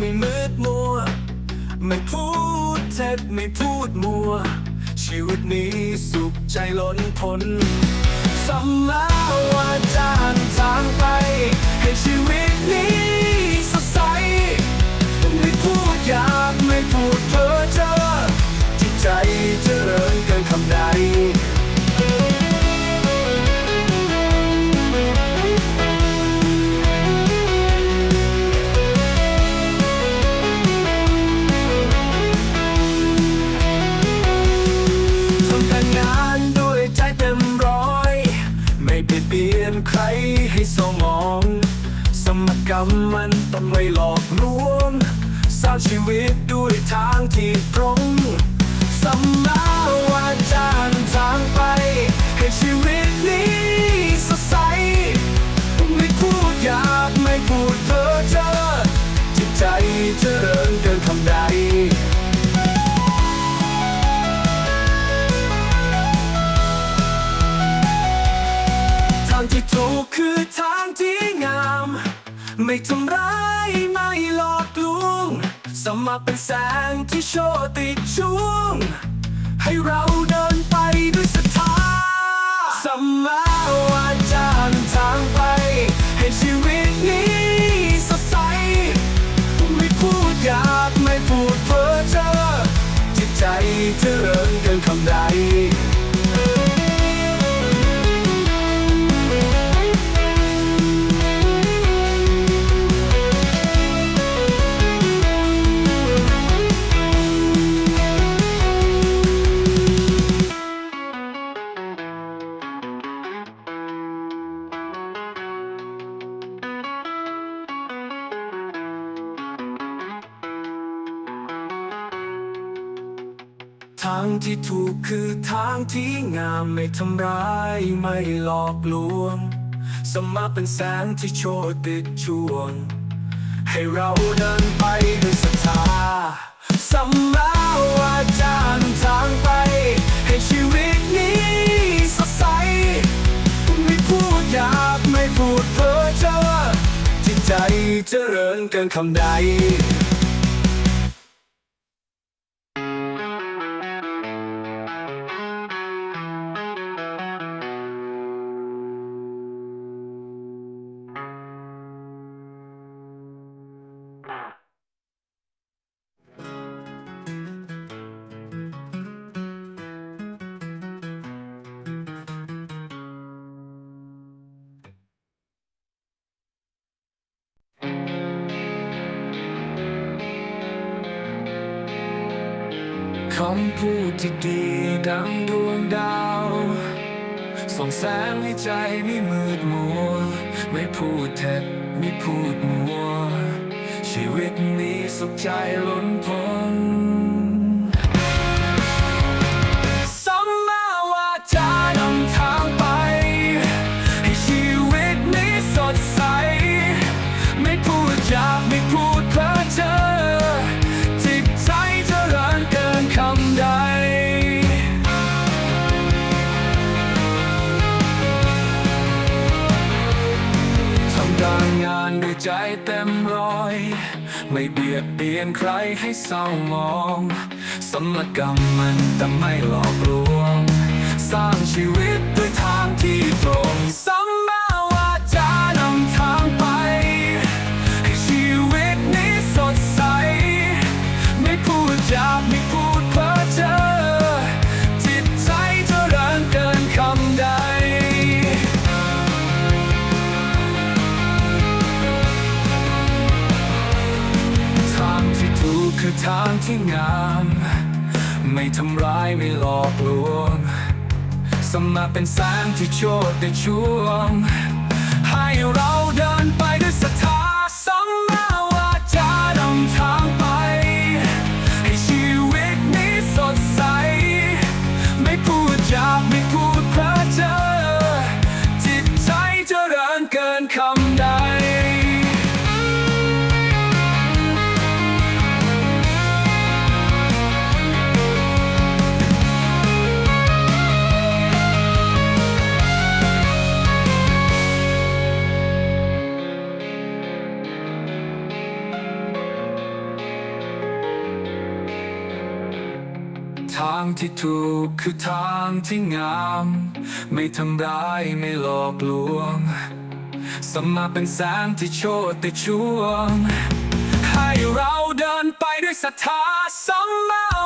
ไม่มืดมัว ไม่พูดเท็จไม่พูดมัว ชีวิตนี้สุขใจล้นพ้นสำลักวาจางทางไป ที่ตรงสัมาวาจานทางไป ให้ชีวิตนี้สดใส ไม่พูดอยากไม่พูดเพ้อเจ้อจิตใจเจริญเกินคำใดทางที่ถูกคือทางที่งาม ไม่ทำร้าย มมาเป็นแสงที่โชติดช่วง ให้เราเดินไปด้วยศรัทธาสัมมาวาจานทางไป ให้ชีวิตนี้สดใส ไม่พูดอยากไม่พูดเพ้อเจ้อจิตใจเจริญเกินคำใด ทางที่ถูกคือทางที่งามไม่ทำร้ายไม่หลอกลวง สมมาเป็นแสงที่โชติดช่วง ให้เราเดินไปด้วยศรัทธาสัมมาวาจานทางไป ให้ชีวิตนี้สดใส ไม่พูดอยากไม่พูดเพ้อเจ้อจิตใจเจริญเกินคำใด คำพูดที่ดีดังดวงดาว ส่องแสงให้ใจไม่มืดมัว ไม่พูดเท็จไม่พูดมัว ชีวิตนี้สุขใจล้นพ้น ไม่เบียดเบียนใครให้เศร้ามองสมกรรมมันแต่ไม่หลอกลวง สร้างชีวิตด้วยทางที่ตรง ทางที่งาม ไม่ทำร้ายไม่หลอกลวงสมมาเป็นแสงที่โชดได้ช่วง ให้เราเดินไปด้วย ทางที่ถูกคือทางที่งาม ไม่ทำร้ายไม่หลอกลวงสมมาเป็นแสงที่โชติช่วง ให้เราเดินไปด้วยศรัทธาสัมมา